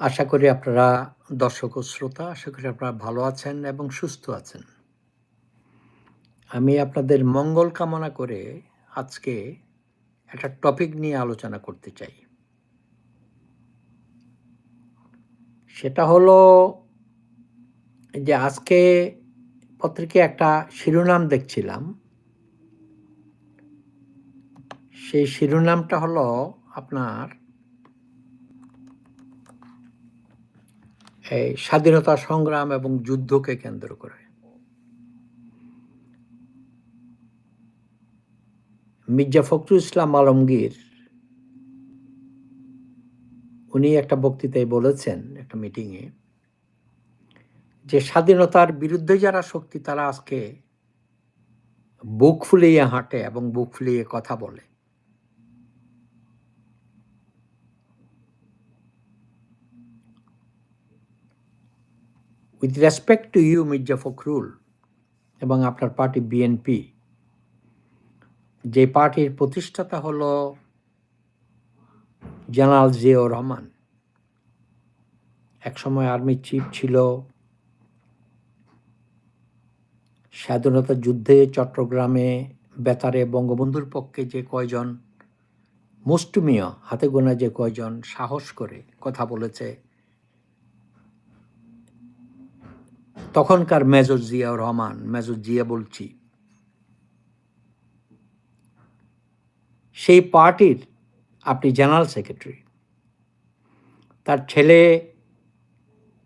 আশা করি আপনারা দর্শক ও শ্রোতা, আশা করি আপনারা ভালো আছেন এবং সুস্থ আছেন। আমি আপনাদের মঙ্গল কামনা করে আজকে একটা টপিক নিয়ে আলোচনা করতে চাই। সেটা হলো যে আজকে পত্রিকায় একটা শিরোনাম দেখছিলাম। সেই শিরোনামটা হলো আপনার এই স্বাধীনতা সংগ্রাম এবং যুদ্ধকে কেন্দ্র করে। মির্জা ফখরুল ইসলাম আলমগীর, উনি একটা বক্তৃতায় বলেছেন একটা মিটিংয়ে যে স্বাধীনতার বিরুদ্ধে যারা শক্তি, তারা আজকে বুক ফুলিয়ে হাঁটে এবং বুক ফুলিয়ে কথা বলে। With respect to you Mirza Fakhrul এবং আপনার পার্টি বিএনপি যে পার্টির প্রতিষ্ঠাতা হলো জেনারেল জিয়াউর রহমান, একসময় আর্মি চিফ ছিল, স্বাধীনতা যুদ্ধে চট্টগ্রামে বেতারে বঙ্গবন্ধুর পক্ষে যে কয়জন, মুষ্টমীয় হাতে গোনা যে কয়জন সাহস করে কথা বলেছে তখনকার মেজর জিয়াউর রহমান, মেজর জিয়া বলছি, সেই পার্টির আপনি জেনারেল সেক্রেটারি, তার ছেলে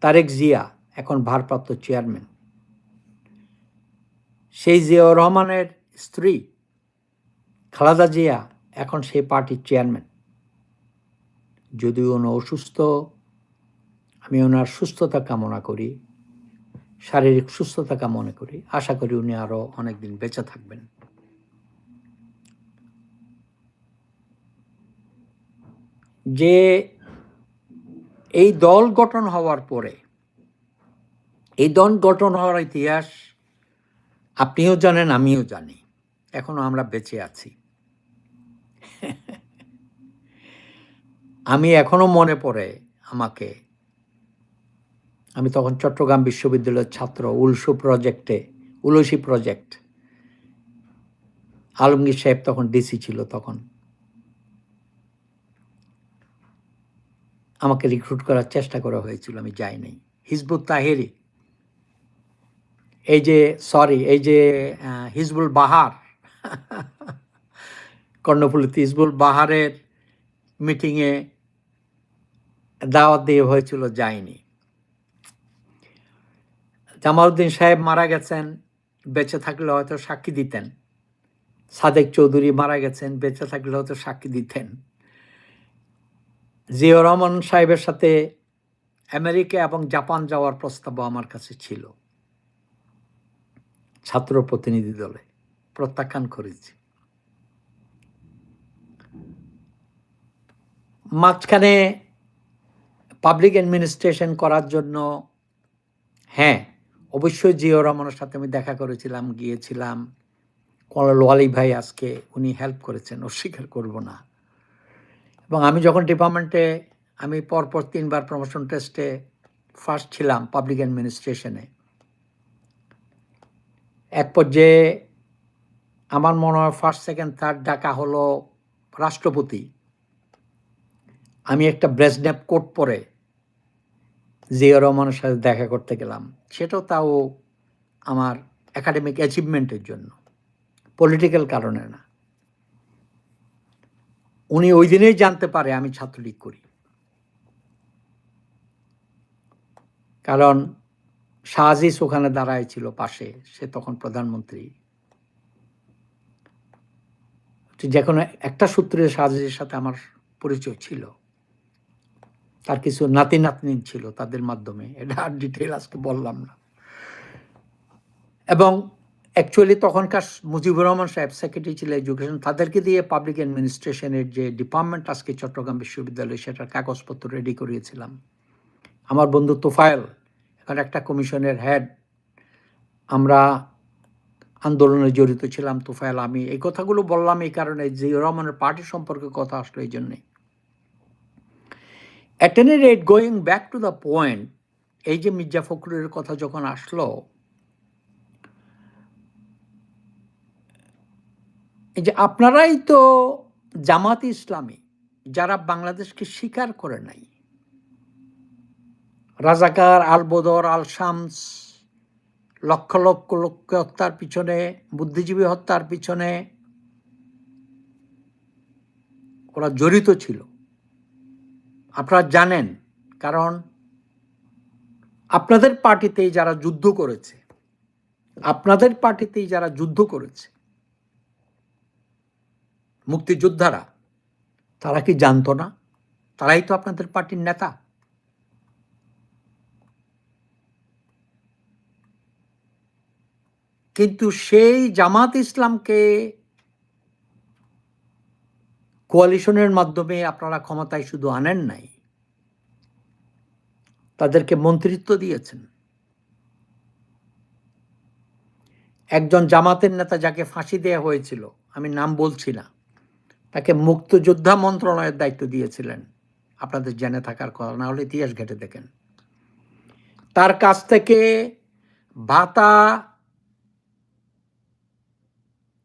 তারেক জিয়া, এখন ভারপ্রাপ্ত চেয়ারম্যান, সেই জিয়াউর রহমানের স্ত্রী খালাদা জিয়া, এখন সেই পার্টির চেয়ারম্যান। যদিও উনি অসুস্থ, আমি ওনার সুস্থতা কামনা করি। শারীরিক সুস্থতা কামনা করি। আশা করি উনি আরও অনেকদিন বেঁচে থাকবেন। যে এই দল গঠন হওয়ার পরে, এই দল গঠন হওয়ার ইতিহাস আপনিও জানেন, আমিও জানি। এখনও আমরা বেঁচে আছি। আমি এখনও মনে পড়ে আমাকে আমি তখন চট্টগ্রাম বিশ্ববিদ্যালয়ের ছাত্র, উলসু প্রজেক্টে, উলসি প্রজেক্ট। আলমগীর সাহেব তখন ডিসি ছিল তখন। আমাকে রিক্রুট করার চেষ্টা করা হয়েছিল, আমি যাই নাই। হিজবুল তাহেরি। এই যে সরি এই যে হিজবুল বাহার, কর্ণফুলিতে হিজবুল বাহারের মিটিংয়ে দাওয়াত দিয়ে হয়েছিল যায়নি জামালউদ্দিন সাহেব মারা গেছেন, বেঁচে থাকলে হয়তো সাক্ষী দিতেন। সাদেক চৌধুরী মারা গেছেন, বেঁচে থাকলে হয়তো সাক্ষী দিতেন। জিয়াউর রহমান সাহেবের সাথে আমেরিকা এবং জাপান যাওয়ার প্রস্তাব আমার কাছে ছিল। ছাত্র প্রতিনিধি দলে প্রত্যাখ্যান করেছি। মাঝখানে পাবলিক অ্যাডমিনিস্ট্রেশন করার জন্য হ্যাঁ অবশ্যই জিয়াউর রহমানের সাথে আমি দেখা করেছিলাম, গিয়েছিলাম। ওয়ালি ভাই আজকে উনি হেল্প করেছেন, অস্বীকার করব না। এবং আমি যখন ডিপার্টমেন্টে আমি পরপর তিনবার প্রমোশন টেস্টে ফার্স্ট ছিলাম পাবলিক অ্যাডমিনিস্ট্রেশনে এক পর্যায়ে আমার মনে হয় ফার্স্ট সেকেন্ড থার্ড ডাকা হলো রাষ্ট্রপতি। আমি একটা ব্রেসনেপ কোট পরে জিয়া রহমানের সাথে দেখা করতে গেলাম। সেটাও তাও আমার একাডেমিক অ্যাচিভমেন্টের জন্য। পলিটিক্যাল কারণে না। উনি ওই দিনেই জানতে পারে আমি ছাত্রলীগ করি। কারণ শাহজিস ওখানে দাঁড়ায় ছিল পাশে, সে তখন প্রধানমন্ত্রী। যে কোনো একটা সূত্রে শাহজিসের সাথে আমার পরিচয় ছিল। তার কিছু নাতি নাতনি ছিল তাদের মাধ্যমে। এটা আর ডিটেল আজকে বললাম না। এবং অ্যাকচুয়ালি তখনকার মুজিবুর রহমান সাহেব সেক্রেটারি ছিল এডুকেশন তাদেরকে দিয়ে পাবলিক অ্যাডমিনিস্ট্রেশনের যে ডিপার্টমেন্ট আজকে চট্টগ্রাম বিশ্ববিদ্যালয়, সেটার কাগজপত্র রেডি করিয়েছিলাম। আমার বন্ধু তোফায়েল, এখন একটা কমিশনের হেড আমরা আন্দোলনে জড়িত ছিলাম। তোফায়েল, আমি এই কথাগুলো বললাম এই কারণে যে রহমানের পার্টি সম্পর্কে কথা আসলো এই জন্যে। At any rate going back to the point এই যে মির্জা ফখরুলের কথা যখন আসলো, এই যে আপনারাই তো জামাত ইসলামী, যারা বাংলাদেশকে স্বীকার করে নাই। রাজাকার আল বদর আল শামস লক্ষ লক্ষ লক্ষ হত্যার পিছনে, বুদ্ধিজীবী হত্যার পিছনে, ওরা জড়িত ছিল। আপনারা জানেন, কারণ আপনাদের পার্টিতেই যারা যুদ্ধ করেছে, আপনাদের পার্টিতেই যারা যুদ্ধ করেছে, মুক্তিযোদ্ধারা, তারা কি জানতো না? তারাই তো আপনাদের পার্টির নেতা। কিন্তু সেই জামাত ইসলামকে কোয়ালিশনের মাধ্যমে আপনারা ক্ষমতায় শুধু আনেন নাই, তাদেরকে মন্ত্রিত্ব দিয়েছেন। একজন জামাতের নেতা যাকে ফাঁসি দেওয়া হয়েছিল, আমি নাম বলছি না, তাকে মুক্তযোদ্ধা মন্ত্রণালয়ের দায়িত্ব দিয়েছিলেন। আপনাদের জেনে থাকার কথা, না হলে ইতিহাস ঘেটে দেখেন। তার কাছ থেকে ভাতা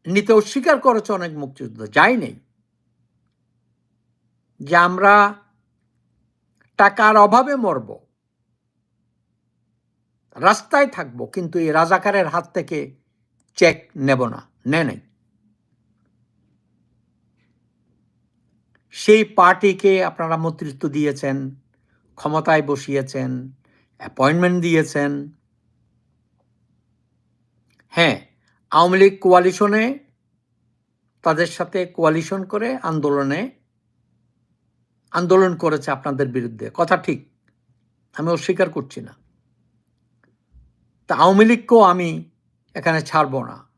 নিতে অস্বীকার করেছে অনেক মুক্তিযুদ্ধ, যাই নেই। যে আমরা টাকার অভাবে মরব, রাস্তায় থাকব, কিন্তু এই রাজাকারের হাত থেকে চেক নেব না নে নেই। সেই পার্টিকে আপনারা মন্ত্রিত্ব দিয়েছেন, ক্ষমতায় বসিয়েছেন অ্যাপয়েন্টমেন্ট দিয়েছেন। হ্যাঁ আওয়ামী লীগ কোয়ালিশনে তাদের সাথে কোয়ালিশন করে আন্দোলনে আন্দোলন করেছে আপনাদের বিরুদ্ধে। কথা ঠিক। আমি অস্বীকার করছি না। তা আওয়ামী লীগকেও আমি এখানে ছাড়ব না।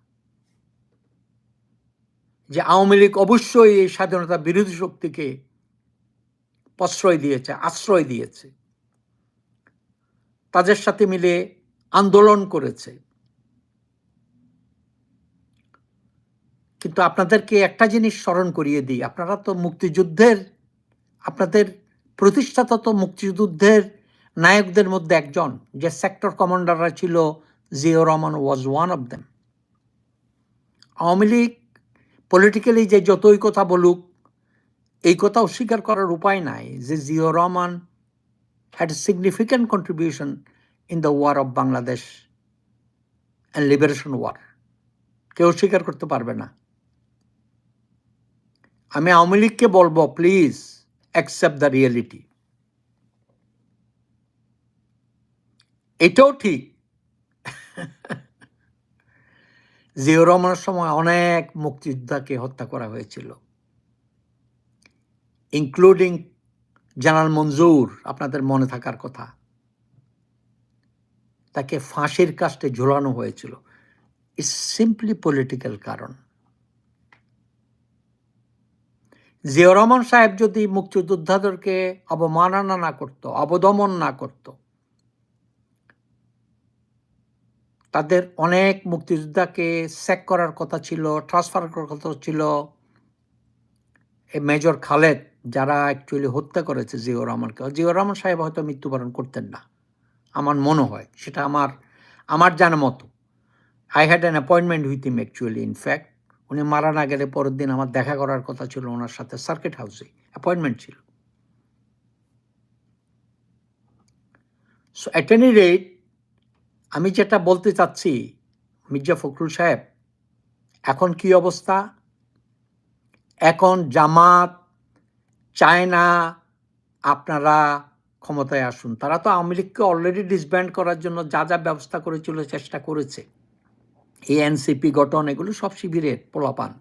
যে আওয়ামী লীগ অবশ্যই এই স্বাধীনতা বিরোধী শক্তিকে প্রশ্রয় দিয়েছে, আশ্রয় দিয়েছে। তাদের সাথে মিলে আন্দোলন করেছে। কিন্তু আপনাদেরকে একটা জিনিস স্মরণ করিয়ে দিই। আপনারা তো মুক্তিযুদ্ধের আপনাদের প্রতিষ্ঠাতা তো মুক্তিযুদ্ধের নায়কদের মধ্যে একজন, যে সেক্টর কমান্ডাররা ছিল Zia Rahman was one of them Awami League politically যে যতই কথা বলুক, এই কথা অস্বীকার করার উপায় নাই যে Zia Rahman had significant contribution in the war of Bangladesh and liberation war কেউ স্বীকার করতে পারবে না। আমি আওয়ামী লীগকে বলব প্লিজ অ্যাকসেপ্ট দ্য রিয়েলিটি এটাও ঠিক। জিও রহমানের সময় অনেক মুক্তিযোদ্ধাকে হত্যা করা হয়েছিল। ইনক্লুডিং জেনারেল মঞ্জুর আপনাদের মনে থাকার কথা। তাকে ফাঁসির কাস্টে ঝোলানো হয়েছিল। ইস সিম্পলি পলিটিক্যাল কারণ। জিয়া রহমান সাহেব যদি মুক্তিযোদ্ধাদেরকে অবমাননা না করত, অবদমন না করত, তাদের অনেক মুক্তিযোদ্ধাকে স্যাক করার কথা ছিল ট্রান্সফার করার কথা ছিল। মেজর খালেদ যারা অ্যাকচুয়ালি হত্যা করেছে জিয়র রহমানকে জিয়র রহমান সাহেব হয়তো মৃত্যুবরণ করতেন না, আমার মনে হয়, সেটা আমার আমার জানা মতো। I had an appointment with him actually in fact উনি মারা না গেলে পরের দিন আমার দেখা করার কথা ছিল ওনার সাথে সার্কিট হাউসে অ্যাপয়েন্টমেন্ট ছিল। সো অ্যাট এনি রেট আমি যেটা বলতে চাচ্ছি, মির্জা ফখরুল সাহেব, এখন কি অবস্থা? এখন জামাত চায় না আপনারা ক্ষমতায় আসুন। তারা তো আওয়ামী লীগকে অলরেডি ডিসব্যান্ড করার জন্য যা যা ব্যবস্থা করেছিল, চেষ্টা করেছে। এই এনসিপি গঠন, এগুলো সব শিবিরের পোলাপান।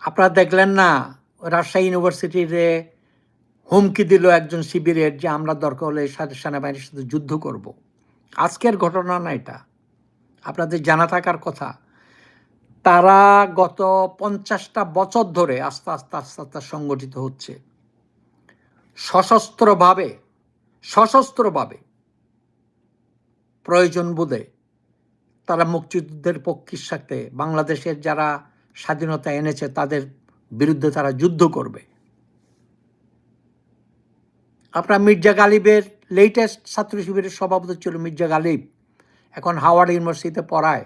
আপনারা দেখলেন না, রাজশাহী ইউনিভার্সিটিতে হুমকি দিল একজন শিবিরের যে আমরা দরকার হলে সেনাবাহিনীর সাথে যুদ্ধ করব। আজকের ঘটনা না এটা। আপনাদের জানা থাকার কথা, তারা গত পঞ্চাশটা বছর ধরে আস্তে আস্তে আস্তে আস্তে সংগঠিত হচ্ছে। সশস্ত্রভাবে সশস্ত্রভাবে প্রয়োজন বোধে তারা মুক্তিযুদ্ধের পক্ষের সাথে, বাংলাদেশের যারা স্বাধীনতা এনেছে তাদের বিরুদ্ধে তারা যুদ্ধ করবে। আপনার মির্জা গালিবের লেটেস্ট ছাত্র শিবিরের সভাপতি ছিল মির্জা গালিব। এখন হাওয়ার্ড ইউনিভার্সিটিতে পড়ায়।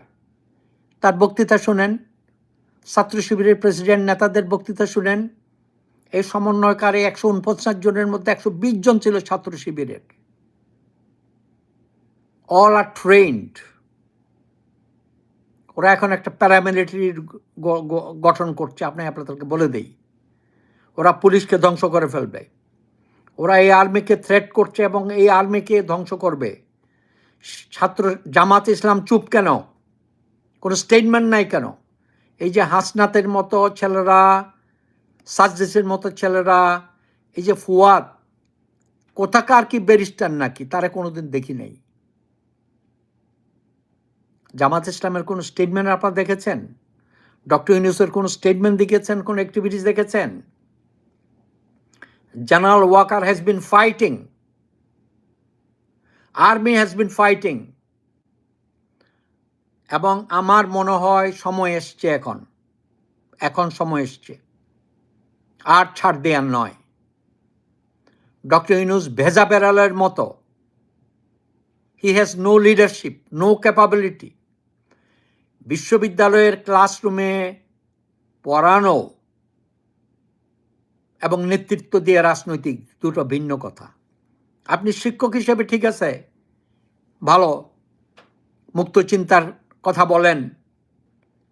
তার বক্তৃতা শুনেন, ছাত্র শিবিরের প্রেসিডেন্ট নেতাদের বক্তৃতা শুনেন। এই সমন্বয়কারী একশো উনপঞ্চাশ জনের মধ্যে একশো বিশ জন ছিল ছাত্র শিবিরের। অল আর ট্রেন্ড ওরা এখন একটা প্যারামিলিটারি গঠন করছে আপনি আপনাদেরকে বলে দেই। ওরা পুলিশকে ধ্বংস করে ফেলবে। ওরা এই আর্মিকে থ্রেট করছে এবং এই আর্মিকে ধ্বংস করবে। ছাত্র জামাত ইসলাম চুপ কেন? কোনো স্টেটমেন্ট নাই কেন? এই যে হাসনাতের মতো ছেলেরা সাজদেশের মতো ছেলেরা, এই যে ফুয়াদ, কোথাকার কি ব্যারিস্টার নাকি? তারা কোনোদিন দেখি নাই। জামাত ইসলামের কোনো স্টেটমেন্ট আপনারা দেখেছেন? ডক্টর ইউনুসের কোনো স্টেটমেন্ট দেখেছেন কোনো অ্যাক্টিভিটিস দেখেছেন? General Waker has been fighting army has been fighting এবং আমার মনে হয় সময় এসছে এখন। এখন সময় এসছে। আর ছাড় দেওয়ার নয়। ডক্টর ইউনুস ভেজা বেড়ালের মতো। He has no leadership no capability বিশ্ববিদ্যালয়ের ক্লাসরুমে পড়ানো এবং নেতৃত্ব দিয়ে রাজনৈতিক দুটো ভিন্ন কথা। আপনি শিক্ষক হিসেবে ঠিক আছে, ভালো, মুক্ত চিন্তার কথা বলেন,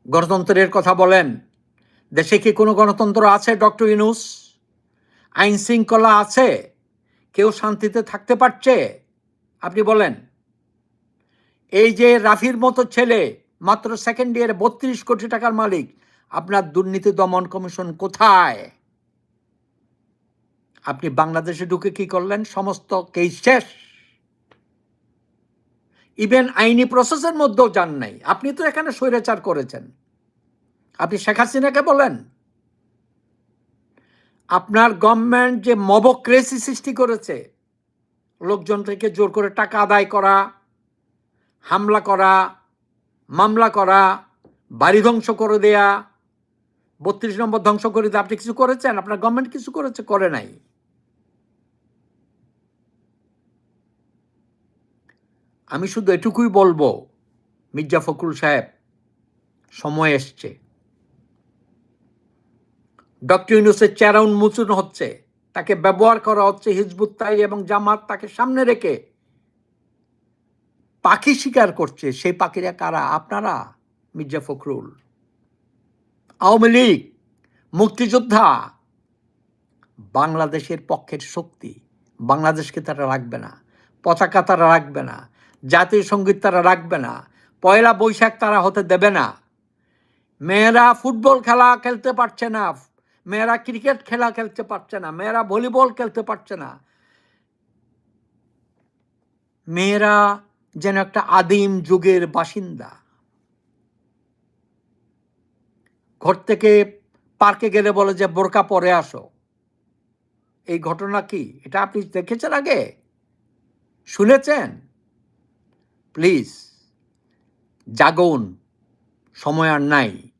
গণতন্ত্রের কথা বলেন। দেশে কি কোনো গণতন্ত্র আছে, ডক্টর ইনুস আইন শৃঙ্খলা আছে? কেউ শান্তিতে থাকতে পারছে? আপনি বলেন। এই যে রাফির মতো ছেলে মাত্র সেকেন্ড ইয়ারে বত্রিশ কোটি টাকার মালিক। আপনার দুর্নীতি দমন কমিশন কোথায়? আপনি বাংলাদেশে ঢুকে কি করলেন? সমস্ত কেস শেষ। ইভেন আইনি প্রসেসের মধ্যেও যান নাই। আপনি তো এখানে স্বৈরাচার করেছেন। আপনি শেখ হাসিনাকে বলেন। আপনার গভর্নমেন্ট যে মবক্রেসি সৃষ্টি করেছে, লোকজন থেকে জোর করে টাকা আদায় করা, হামলা করা মামলা করা, বাড়ি ধ্বংস করে দেয়া, বত্রিশ নম্বর ধ্বংস করে দিয়ে, আপনি কিছু করেছেন? আপনার গভর্নমেন্ট কিছু করেছে? করে নাই। আমি শুধু এটুকুই বলব, মির্জা ফখরুল সাহেব, সময় এসছে। ডক্টর ইউনুসের চেহারা উন্মোচন হচ্ছে, তাকে ব্যবহার করা হচ্ছে হিজবুত তাই এবং জামাত তাকে সামনে রেখে পাখি শিকার করছে, সেই পাখিরা কারা? আপনারা, মির্জা ফখরুল। আওয়ামী লীগ, মুক্তিযোদ্ধা। বাংলাদেশের পক্ষের শক্তি। বাংলাদেশকে তারা রাখবে না। পতাকা তারা রাখবে না। জাতীয় সংগীত তারা রাখবে না। পয়লা বৈশাখ তারা হতে দেবে না। মেয়েরা ফুটবল খেলা খেলতে পারছে না। মেয়েরা ক্রিকেট খেলা খেলতে পারছে না। মেয়েরা ভলিবল খেলতে পারছে না। মেয়েরা যেন একটা আদিম যুগের বাসিন্দা। ঘর থেকে পার্কে গেলে বলে যে, বোরকা পরে আসো। এই ঘটনা কি? এটা আপনি দেখেছেন আগে? শুনেছেন? প্লিজ, জাগন। সময় আর নাই।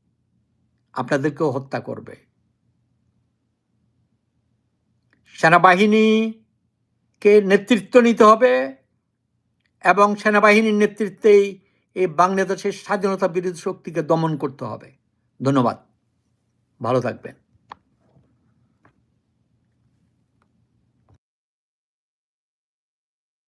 আপনাদেরকেও হত্যা করবে। সেনাবাহিনীকে নেতৃত্ব নিতে হবে। এবং সেনাবাহিনীর নেতৃত্বেই এই বাংলাদেশের স্বাধীনতা বিরোধী শক্তিকে দমন করতে হবে। ধন্যবাদ। ভালো থাকবেন।